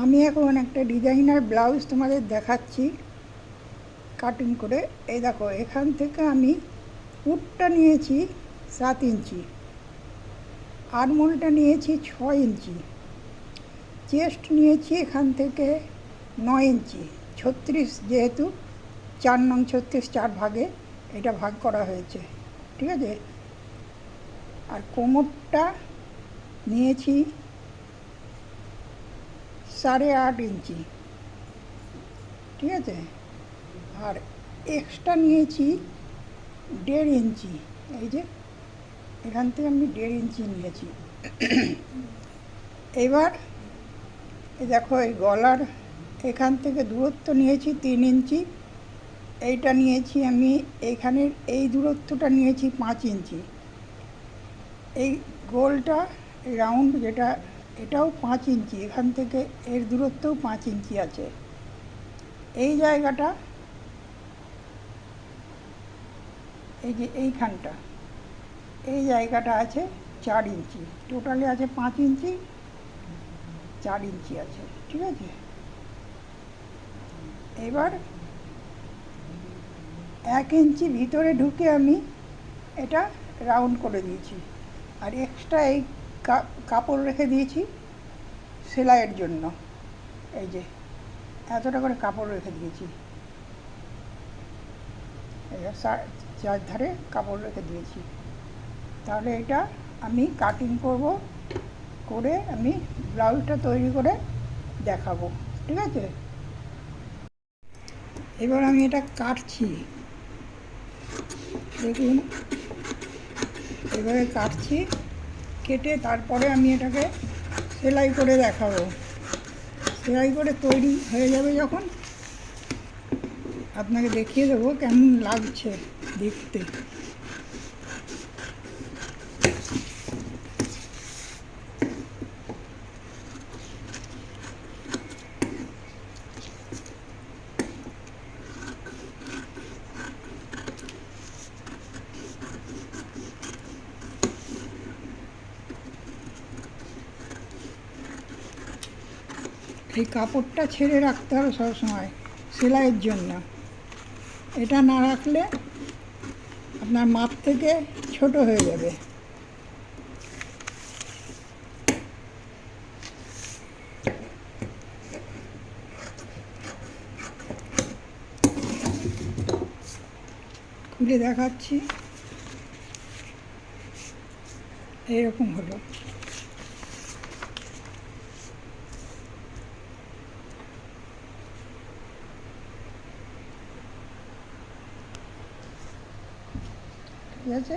আমি এখন একটা ডিজাইনার ব্লাউজ তোমাদের দেখাচ্ছি কাটিং করে। এই দেখো, এখান থেকে আমি পুটটা নিয়েছি সাত ইঞ্চি, আরমোলটা নিয়েছি ছ ইঞ্চি চেস্ট নিয়েছি এখান থেকে নয় ইঞ্চি, ছত্রিশ যেহেতু, চার নং ছত্রিশ চার ভাগে এটা ভাগ করা হয়েছে, ঠিক আছে? আর কোমরটা নিয়েছি সাড়ে আট ইঞ্চি। ঠিক আছে? আর এক্সট্রা নিয়েছি দেড় ইঞ্চি। এই যে, এখান থেকে আমি দেড় ইঞ্চি নিয়েছি। এবার দেখো, এই গলার এখান থেকে দূরত্ব নিয়েছি তিন ইঞ্চি। এইটা নিয়েছি আমি এইখানের এই দূরত্বটা নিয়েছি পাঁচ ইঞ্চি। এই গোলটা রাউন্ড যেটা এটাও পাঁচ ইঞ্চি, এখান থেকে এর দূরত্বও পাঁচ ইঞ্চি আছে। এই জায়গাটা, এই যে এইখানটা, এই জায়গাটা আছে চার ইঞ্চি। টোটালি আছে পাঁচ ইঞ্চি, চার ইঞ্চি আছে, ঠিক আছে? এবার এক ইঞ্চি ভিতরে ঢুকে আমি এটা রাউন্ড করে দিয়েছি। আর এক্সট্রা এই কাপড় রেখে দিয়েছি সেলাইয়ের জন্য। এই যে, এতটা করে কাপড় রেখে দিয়েছি। সা- চারধারে কাপড় রেখে দিয়েছি। তাহলে এটা আমি কাটিং করব, করে আমি ব্লাউজটা তৈরি করে দেখাবো, ঠিক আছে? এবার আমি এটা কাটছি। দেখুন, এবারে কাটছি। কেটে তারপরে আমি এটাকে সেলাই করে দেখাবো। সেলাই করে তৈরি হয়ে যাবে যখন। আপনাকে দেখিয়ে দেবো কেমন লাগছে দেখতে। এই কাপড়টা ছেড়ে রাখতে হবে সবসময় সেলাইয়ের জন্য। এটা না রাখলে আপনার মাপ থেকে ছোট হয়ে যাবে। খুলে দেখাচ্ছি। এইরকম হলো। ঠিক আছে